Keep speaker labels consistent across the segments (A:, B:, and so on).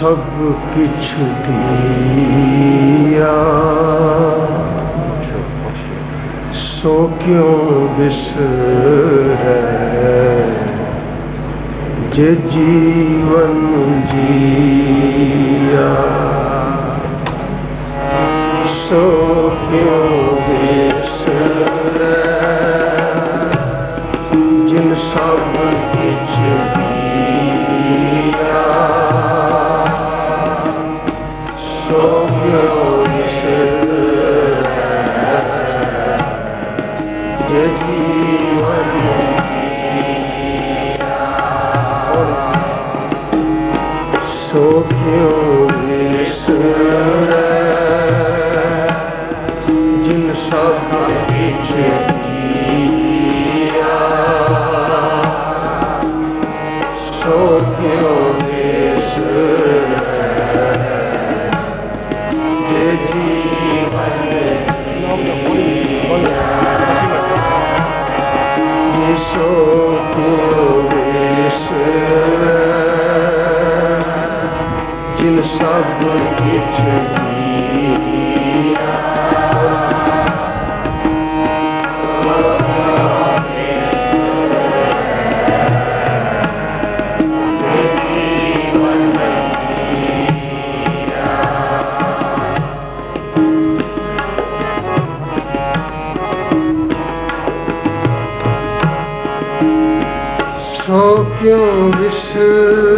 A: সব কিছু দিয়া सो क्यों बिसर जे जीवन जिया सो क्यों yavuşum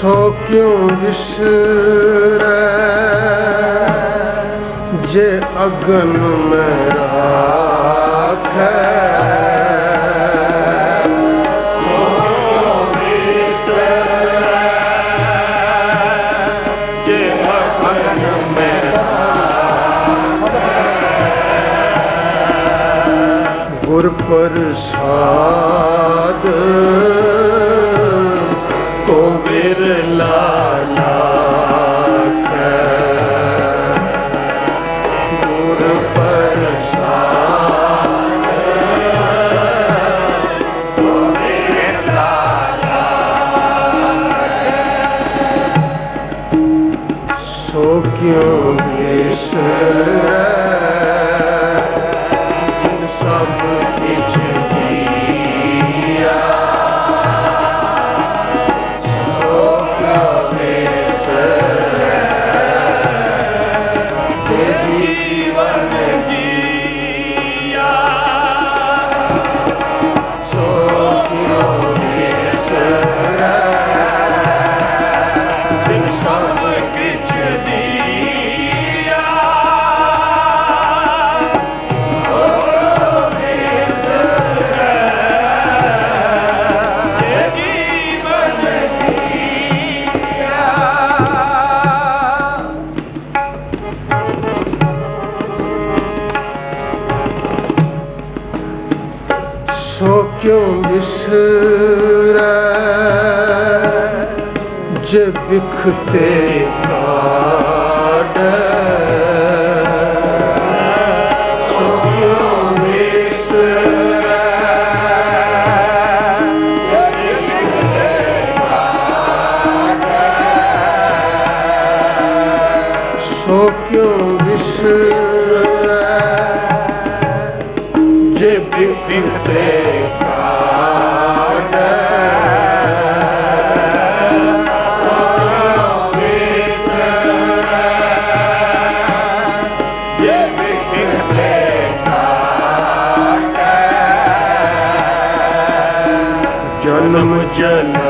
A: ਸੋ ਕਿਉ ਵਿਸਰੈ ਜੇ ਅਗਨ ਮੇਰਾ ਖੈ ਗੁਰ ਪ੍ਰਸਾਦ ਵਿਖਤੇ ਕਾੜ ਕਿਉ ਵਿਸਰੈ ਜੇ ਬਿਖਤੇ ਕਾੜ जन्म जला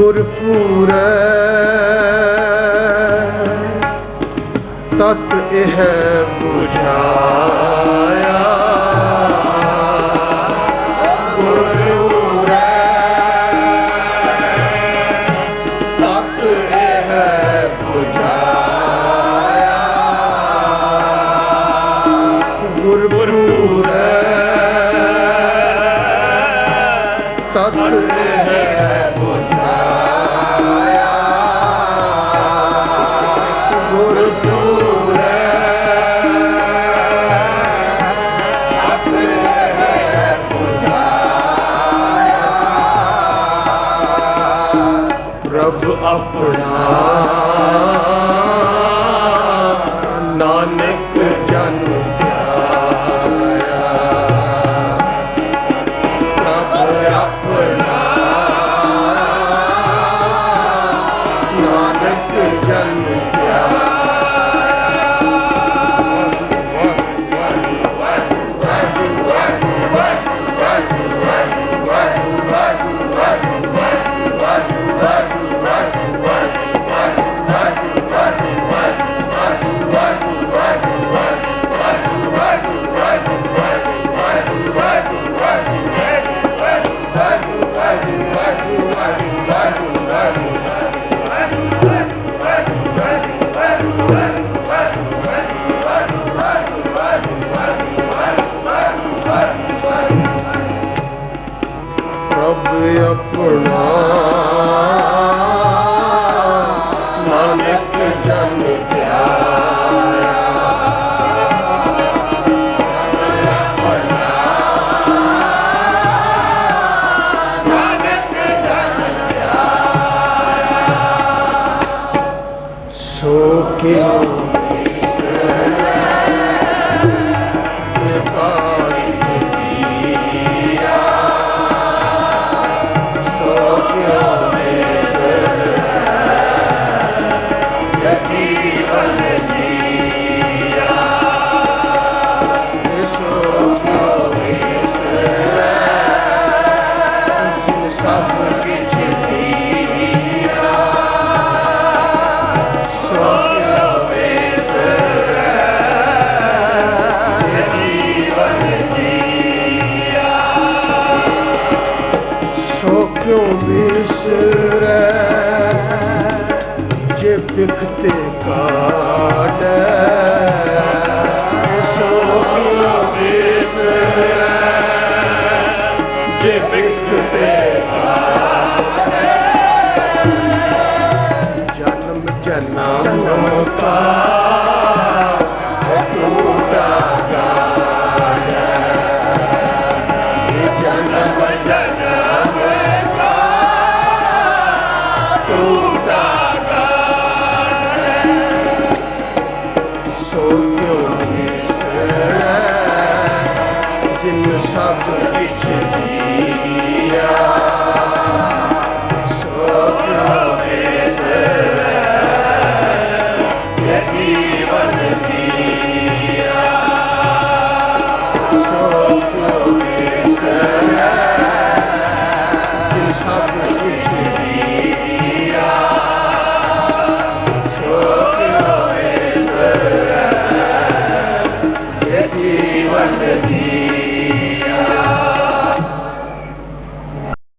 A: ਗੁਰਪੂਰੈ ਤਤ ਇਹ ਬੁਝਾਏ ਆਪਣਾ